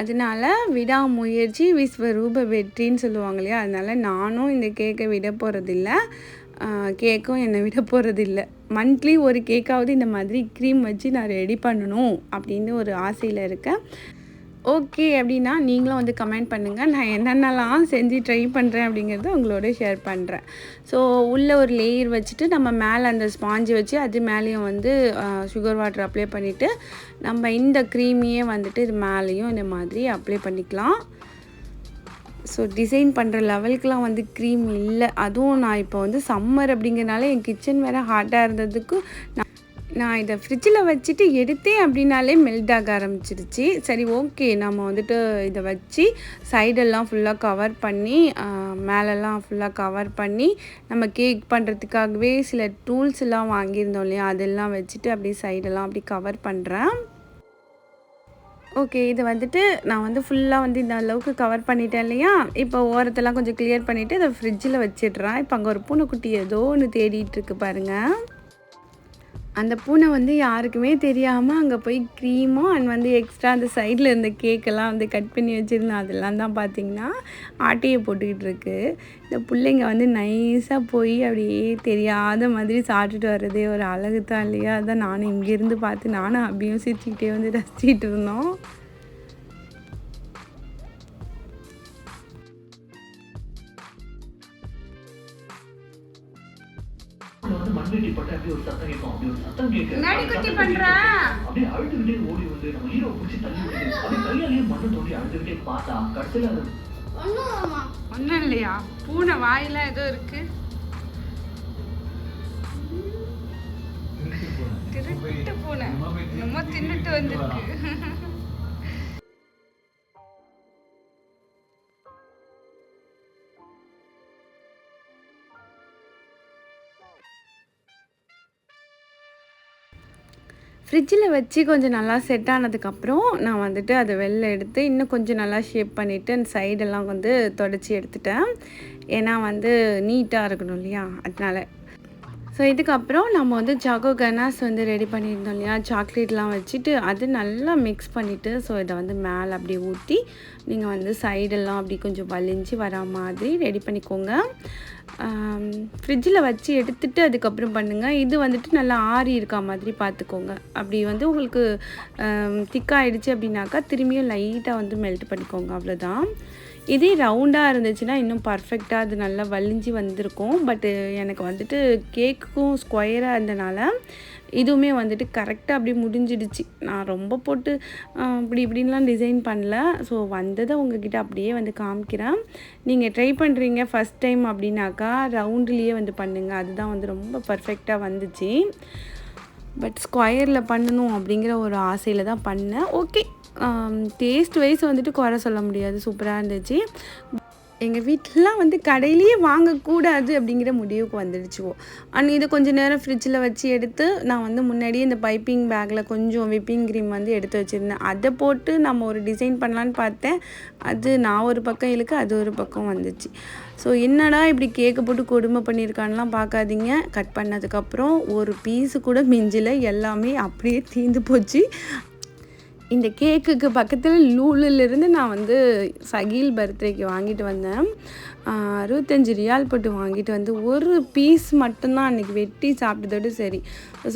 அதனால விடாமுயற்சி விஸ்வரூப வெற்றின்னு சொல்லுவாங்க இல்லையா? அதனால் நானும் இந்த கேக்கை விட போகிறதில்ல கேக்கும் என்னை விட போகிறதில்ல மந்த்லி ஒரு கேக்காவது இந்த மாதிரி க்ரீம் வச்சு நான் ரெடி பண்ணணும் அப்படின்னு ஒரு ஆசையில் இருக்கேன். ஓகே அப்படின்னா நீங்களும் வந்து கமெண்ட் பண்ணுங்கள் நான் என்னென்னலாம் செஞ்சு ட்ரை பண்ணுறேன் அப்படிங்கிறத உங்களோட ஷேர் பண்ணுறேன் ஸோ உள்ளே ஒரு லேயர் வச்சுட்டு நம்ம மேலே அந்த ஸ்பாஞ்சு வச்சு அது மேலேயும் வந்து சுகர் வாட்டர் அப்ளை பண்ணிவிட்டு நம்ம இந்த க்ரீமையே வந்துட்டு இது மேலேயும் இந்த மாதிரி அப்ளை பண்ணிக்கலாம். ஸோ டிசைன் பண்ணுற லெவலுக்குலாம் வந்து க்ரீம் இல்லை. அதுவும் நான் இப்போ வந்து சம்மர் அப்படிங்கிறனால என் கிச்சன் வேறு ஹாட்டாக இருந்ததுக்கு நான் நான் இதை ஃப்ரிட்ஜில் வச்சுட்டு எடுத்தேன் அப்படின்னாலே மெல்ட் ஆக ஆரம்பிச்சிருச்சு. சரி ஓகே நம்ம வந்துட்டு இதை வச்சு சைடெல்லாம் ஃபுல்லாக கவர் பண்ணி மேலெல்லாம் ஃபுல்லாக கவர் பண்ணி நம்ம கேக் பண்ணுறதுக்காகவே சில டூல்ஸ் எல்லாம் வாங்கியிருந்தோம் இல்லையா? அதெல்லாம் வச்சுட்டு அப்படியே சைடெல்லாம் அப்படி கவர் பண்ணுறேன் ஓகே இது வந்துட்டு நான் வந்து ஃபுல்லாக வந்து இந்த அளவுக்கு கவர் பண்ணிட்டேன் இல்லையா? இப்போ ஓரத்தெல்லாம் கொஞ்சம் கிளியர் பண்ணிவிட்டு இதை ஃப்ரிட்ஜில் வச்சிடுறேன். இப்போ அங்கே ஒரு பூனைக்குட்டி ஏதோ ஒன்று தேடிட்டுருக்கு பாருங்கள் அந்த பூனை வந்து யாருக்குமே தெரியாமல் அங்கே போய் க்ரீமும் அண்ட் வந்து எக்ஸ்ட்ரா அந்த சைடில் இருந்த கேக்கெல்லாம் வந்து கட் பண்ணி வச்சுருந்தேன் அதெல்லாம் தான் பார்த்தீங்கன்னா ஆட்டையை போட்டுக்கிட்டு இருக்கு. இந்த பிள்ளைங்க வந்து நைஸாக போய் அப்படியே தெரியாத மாதிரி சாப்பிட்டுட்டு வர்றதே ஒரு அழகு தான் இல்லையா? அதான் நானும் இங்கேருந்து பார்த்து நானும் அப்படியும் சிரிச்சுக்கிட்டே வந்து ரசிச்சிட்டு இருந்தோம். மண்வெட்டி பட்டு அப்படியே ஒரு சத்தம் கேட்கும். அப்படி ஒரு சத்தம் கேட்க என்னடி குட்டி சத்தத்தை பண்ற? கேட்டு அப்படியே அழுதுகிட்டே ஓடி வந்து நம்ம ஹீரோ பிடிச்சி தள்ளி விட்டு அப்படியே கையாலேயே மண்ணு தோண்டி அழுதுகிட்டே பார்த்தா கடைசியில அது ஒன்றும் இல்லையா? பூனை வாயில ஏதோ இருக்கு. திருட்டு பூனை. நம்ம தின்னுட்டு வந்திருக்கு. ஃப்ரிட்ஜில் வச்சு கொஞ்சம் நல்லா செட் ஆனதுக்கப்புறம் நான் வந்துட்டு அதை வெளில எடுத்து இன்னும் கொஞ்சம் நல்லா ஷேப் பண்ணிவிட்டு அந்த சைடெல்லாம் வந்து தொடச்சி எடுத்துட்டேன். ஏன்னா வந்து நீட்டாக இருக்கணும் இல்லையா? அதனால. ஸோ இதுக்கப்புறம் நம்ம வந்து ஜாகோ கனாஸ் வந்து ரெடி பண்ணியிருந்தோம் இல்லையா? சாக்லேட்லாம் வச்சுட்டு அது நல்லா மிக்ஸ் பண்ணிவிட்டு ஸோ இதை வந்து மேலே அப்படியே ஊற்றி நீங்கள் வந்து சைடெல்லாம் அப்படி கொஞ்சம் வலிஞ்சு வரா மாதிரி ரெடி பண்ணிக்கோங்க. ஃப்ரிட்ஜில் வச்சு எடுத்துட்டு அதுக்கப்புறம் பண்ணுங்கள் இது வந்துட்டு நல்லா ஆறி இருக்கா மாதிரி பார்த்துக்கோங்க. அப்படி வந்து உங்களுக்கு திக்காயிடுச்சு அப்படின்னாக்கா திரும்பியும் லைட்டாக வந்து மெல்ட் பண்ணிக்கோங்க. அவ்வளோதான் இதே ரவுண்டாக இருந்துச்சுன்னா இன்னும் பர்ஃபெக்டாக அது நல்லா வலிஞ்சு வந்திருக்கும். பட்டு எனக்கு வந்துட்டு கேக்குக்கும் ஸ்கொயராக இருந்தனால இதுவுமே வந்துட்டு கரெக்டாக அப்படியே முடிஞ்சிடுச்சு. நான் ரொம்ப போட்டு இப்படி இப்படின்லாம் டிசைன் பண்ணல. ஸோ வந்ததை உங்ககிட்ட அப்படியே வந்து காமிக்கிறேன். நீங்கள் ட்ரை பண்ணுறீங்க ஃபஸ்ட் டைம் அப்படின்னாக்கா ரவுண்ட்லேயே வந்து பண்ணுங்கள் அதுதான் வந்து ரொம்ப பர்ஃபெக்டாக வந்துச்சு. பட் ஸ்கொயரில் பண்ணணும் அப்படிங்கிற ஒரு ஆசையில் தான் பண்ணேன். ஓகே டேஸ்ட் வைஸ் வந்துட்டு குறை சொல்ல முடியாது. சூப்பராக இருந்துச்சு. எங்கள் வீட்டிலலாம் வந்து கடையிலேயே வாங்கக்கூடாது அப்படிங்கிற முடிவுக்கு வந்துடுச்சுவோ அண்ட் இதை கொஞ்சம் நேரம் ஃப்ரிட்ஜில் வச்சு எடுத்து நான் வந்து முன்னாடியே இந்த பைப்பிங் பேக்கில் கொஞ்சம் விப்பிங் க்ரீம் வந்து எடுத்து வச்சுருந்தேன். அதை போட்டு நம்ம ஒரு டிசைன் பண்ணலான்னு பார்த்தேன். அது நான் ஒரு பக்கம் இழுக்க அது ஒரு பக்கம் வந்துச்சு. ஸோ என்னடா இப்படி கேக்கு போட்டு கொடுமை பண்ணியிருக்கான்லாம் பார்க்காதீங்க. கட் பண்ணதுக்கப்புறம் ஒரு பீஸு கூட மிஞ்சில் எல்லாமே அப்படியே தீந்து போச்சு. இந்த கேக்குக்கு பக்கத்தில் லூலுலேருந்து நான் வந்து சகில் பர்த்டேக்கு வாங்கிட்டு வந்தேன். அறுபத்தஞ்சு ரியால் போட்டு வாங்கிட்டு வந்து ஒரு பீஸ் மட்டும்தான் அன்றைக்கி வெட்டி சாப்பிட்டதோடு சரி.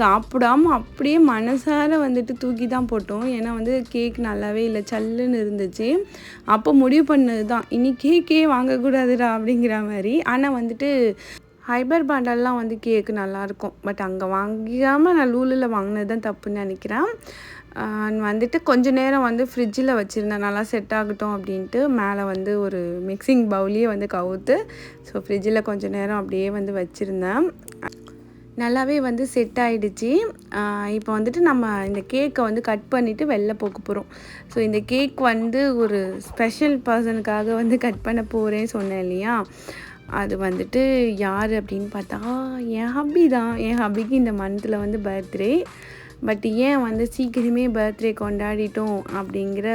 சாப்பிடாம அப்படியே மனசார வந்துட்டு தூக்கி தான் போட்டோம். ஏன்னா வந்து கேக் நல்லாவே இல்லை சல்லுன்னு இருந்துச்சு. அப்போ முடிவு பண்ணது தான் இனி கேக்கே வாங்கக்கூடாதுடா அப்படிங்கிற மாதிரி. ஆனால் வந்துட்டு ஹைபர் பாண்டெல்லாம் வந்து கேக்கு நல்லாயிருக்கும் பட் அங்கே வாங்கிக்காமல் நான் லூலில் வாங்கினது தான் தப்புன்னு நினைக்கிறேன். வந்துட்டு கொஞ்ச நேரம் வந்து ஃப்ரிட்ஜில் வச்சுருந்தேன். நல்லா செட் ஆகட்டும் அப்படின்ட்டு மேலே வந்து ஒரு மிக்சிங் பவுலியே வந்து கவுத்து ஸோ ஃப்ரிட்ஜில் கொஞ்ச நேரம் அப்படியே வந்து வச்சுருந்தேன். நல்லாவே வந்து செட் ஆகிடுச்சி இப்போ வந்துட்டு நம்ம இந்த கேக்கை வந்து கட் பண்ணிவிட்டு வெளில போக போகிறோம் ஸோ இந்த கேக் வந்து ஒரு ஸ்பெஷல் பர்சனுக்காக வந்து கட் பண்ண போகிறேன்னு சொன்னேன் இல்லையா? அது வந்துட்டு யார் அப்படின்னு பார்த்தா என் ஹப்பி தான். என் ஹப்பிக்கு இந்த மந்தில் வந்து பர்த்டே பட் ஏன் வந்து சீக்கிரமே பர்த்டே கொண்டாடிட்டோம் அப்படிங்கிற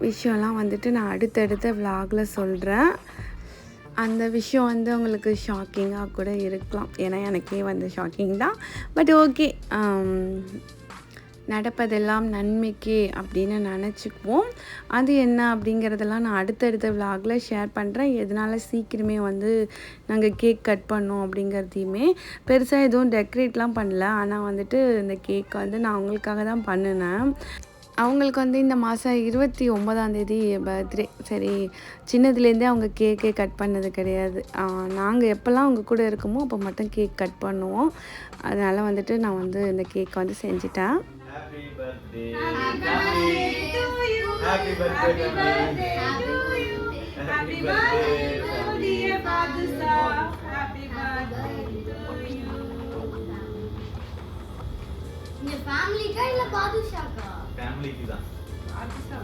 விஷயம்லாம் வந்துட்டு நான் அடுத்தடுத்த விலாகில் சொல்கிறேன் அந்த விஷயம் வந்து உங்களுக்கு ஷாக்கிங்காக கூட இருக்கலாம். ஏன்னா எனக்கே வந்து ஷாக்கிங் தான். பட் ஓகே um, நடப்பதெல்லாம் நன்மைக்கே அப்படின்னு நினச்சிக்குவோம். அது என்ன அப்படிங்கிறதெல்லாம் நான் அடுத்தடுத்த விலாகில் ஷேர் பண்ணுறேன் எதனால் சீக்கிரமே வந்து நாங்கள் கேக் கட் பண்ணோம் அப்படிங்கிறதையுமே. பெருசாக எதுவும் டெக்கரேட்லாம் பண்ணல. ஆனால் வந்துட்டு இந்த கேக் வந்து நான் அவங்களுக்காக தான் பண்ணினேன். அவங்களுக்கு வந்து இந்த மாதம் இருபத்தி ஒம்பதாந்தேதி பர்த்டே சரி சின்னதுலேருந்தே அவங்க கேக்கே கட் பண்ணது கிடையாது. நாங்கள் எப்போல்லாம் அவங்க கூட இருக்கோமோ அப்போ மட்டும் கேக் கட் பண்ணுவோம். அதனால் வந்துட்டு நான் வந்து இந்த கேக் வந்து செஞ்சிட்டேன். Happy birthday. Happy Happy birthday. Happy birthday. Happy birthday ஃபேமிலிக்கா இல்ல பாதுஷாக்கா ஃபேமிலிக்கு தான் பாதுஷா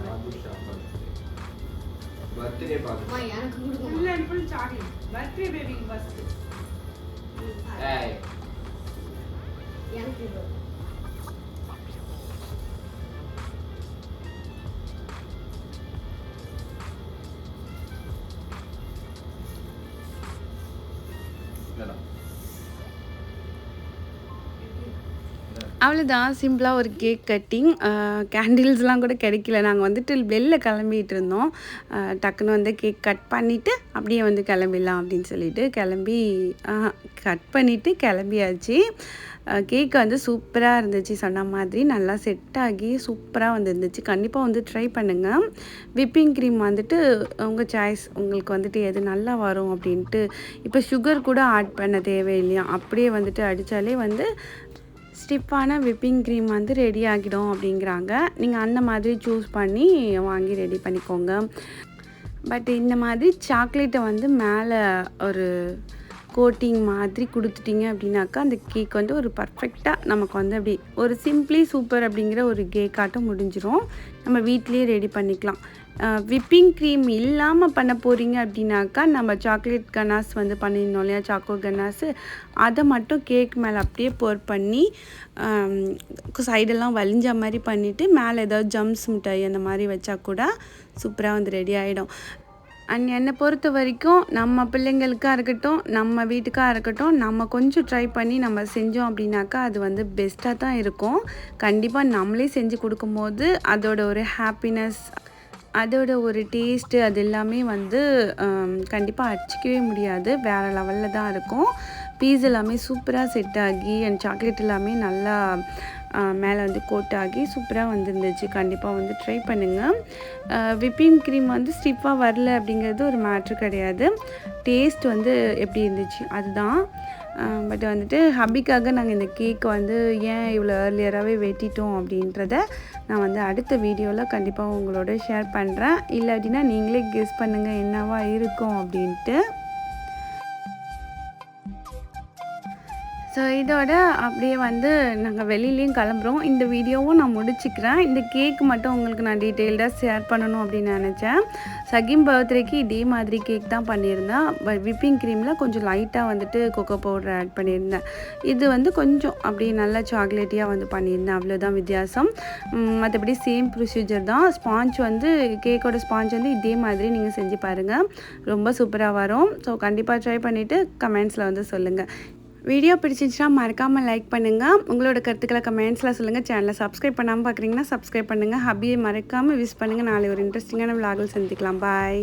பர்த்டே பாதுஷா அம்மா எனக்கு கொடுங்க full and full chocolate birthday பேபிக்கு ஃபர்ஸ்ட் ஏய் எனக்கு இது அவ்வளோதான் சிம்பிளாக ஒரு கேக் கட்டிங் கேண்டில்ஸ்லாம் கூட கிடைக்கல. நாங்கள் வந்துட்டு வெளில கிளம்பிட்டு இருந்தோம். டக்குன்னு வந்து கேக் கட் பண்ணிவிட்டு அப்படியே வந்து கிளம்பிடலாம் அப்படின்னு சொல்லிட்டு கிளம்பி கட் பண்ணிவிட்டு கிளம்பியாச்சு. கேக் வந்து சூப்பராக இருந்துச்சு. சொன்ன மாதிரி நல்லா செட் ஆகி சூப்பராக வந்து இருந்துச்சு கண்டிப்பாக வந்து ட்ரை பண்ணுங்கள் விப்பிங் க்ரீம் வந்துட்டு உங்கள் சாய்ஸ் உங்களுக்கு வந்துட்டு எது நல்லா வரும் அப்படின்ட்டு. இப்போ சுகர் கூட ஆட் பண்ண தேவையில்லையா? அப்படியே வந்துட்டு அடித்தாலே வந்து ஸ்டிப்பான விப்பிங் க்ரீம் வந்து ரெடி ஆகிடும் அப்படிங்கிறாங்க. நீங்கள் அந்த மாதிரி சூஸ் பண்ணி வாங்கி ரெடி பண்ணிக்கோங்க. பட் இந்த மாதிரி சாக்லேட்டை வந்து மேலே ஒரு கோட்டிங் மாதிரி கொடுத்துட்டீங்க அப்படின்னாக்கா அந்த கேக் வந்து ஒரு பர்ஃபெக்டாக நமக்கு வந்து அப்படி ஒரு சிம்ப்ளி சூப்பர் அப்படிங்கிற ஒரு கேக்காட்டம் முடிஞ்சிடும் நம்ம வீட்லேயே ரெடி பண்ணிக்கலாம். விப்பிங் க்ரீம் இல்லாமல் பண்ண போகிறீங்க அப்படின்னாக்கா நம்ம சாக்லேட் கனாஸ் வந்து பண்ணியிருந்தோம் இல்லையா? சாக்கோ கனாஸு அதை மட்டும் கேக் மேலே அப்படியே போர் பண்ணி சைடெல்லாம் வலிஞ்ச மாதிரி பண்ணிவிட்டு மேலே ஏதாவது ஜம்ஸ் மிட்டாய் அந்த மாதிரி வச்சா கூட சூப்பராக வந்து ரெடி ஆகிடும் அண்ட் என்னை பொறுத்த வரைக்கும் நம்ம பிள்ளைங்களுக்காக இருக்கட்டும் நம்ம வீட்டுக்காக இருக்கட்டும் நம்ம கொஞ்சம் ட்ரை பண்ணி நம்ம செஞ்சோம் அப்படின்னாக்கா அது வந்து பெஸ்ட்டாக தான் இருக்கும். கண்டிப்பாக நம்மளே செஞ்சு கொடுக்கும்போது அதோட ஒரு ஹாப்பினஸ் அதோட ஒரு டேஸ்ட்டு அது எல்லாமே வந்து கண்டிப்பாக அடிச்சிக்கவே முடியாது. வேறு லெவலில் தான் இருக்கும். பீஸ் எல்லாமே சூப்பராக செட் ஆகி அண்ட் சாக்லேட் எல்லாமே நல்லா மேலே வந்து கோட் ஆகி சூப்பராக வந்துருந்துச்சு. கண்டிப்பாக வந்து ட்ரை பண்ணுங்கள் விப்பிங் க்ரீம் வந்து ஸ்டிப்பாக வரல அப்படிங்கிறது ஒரு மேட்ரு கிடையாது. டேஸ்ட் வந்து எப்படி இருந்துச்சு? அதுதான். பட் வந்துட்டு ஹபிக்காக நாங்கள் இந்த கேக் வந்து ஏன் இவ்வளோ ஏர்லியராகவே வெட்டிட்டோம் அப்படின்றத நான் வந்து அடுத்த வீடியோவில் கண்டிப்பாக உங்களோட ஷேர் பண்ணுறேன் இல்லாட்டினா நீங்களே கெஸ் பண்ணுங்கள் என்னவா இருக்கும் அப்படின்ட்டு. ஸோ இதோட அப்படியே வந்து நாங்கள் வெளியிலையும் கிளம்புறோம். இந்த வீடியோவும் நான் முடிச்சுக்கிறேன். இந்த கேக் மட்டும் உங்களுக்கு நான் டீட்டெயில்டாக ஷேர் பண்ணணும் அப்படின்னு நினச்சேன். சகிம் பர்த்டேக்கு இதே மாதிரி கேக் தான் பண்ணியிருந்தேன். பட் விப்பிங் க்ரீமில் கொஞ்சம் லைட்டாக வந்துட்டு கொக்கோ பவுடர் ஆட் பண்ணியிருந்தேன். இது வந்து கொஞ்சம் அப்படியே நல்லா சாக்லேட்டியாக வந்து பண்ணியிருந்தேன். அவ்வளோதான் வித்தியாசம். மற்றபடி சேம் ப்ரொசீஜர் தான். ஸ்பாஞ்ச் வந்து கேக்கோட ஸ்பாஞ்ச் வந்து இதே மாதிரி நீங்கள் செஞ்சு பாருங்கள் ரொம்ப சூப்பராக வரும். ஸோ கண்டிப்பாக ட்ரை பண்ணிவிட்டு கமெண்ட்ஸில் வந்து சொல்லுங்கள் வீடியோ பிடிச்சிச்சுன்னா மறக்காமல் லைக் பண்ணுங்கள் உங்களோட கருத்துக்களை கமெண்ட்ஸில் சொல்லுங்கள் சேனலை சப்ஸ்கிரைப் பண்ணாமல் பார்க்குறீங்கன்னா சப்ஸ்கிரைப் பண்ணுங்கள் ஹபியை மறக்காமல் விஸ் பண்ணுங்கள் நாளை ஒரு இன்ட்ரெஸ்டிங்கான விலாகில் சந்திக்கலாம். பாய்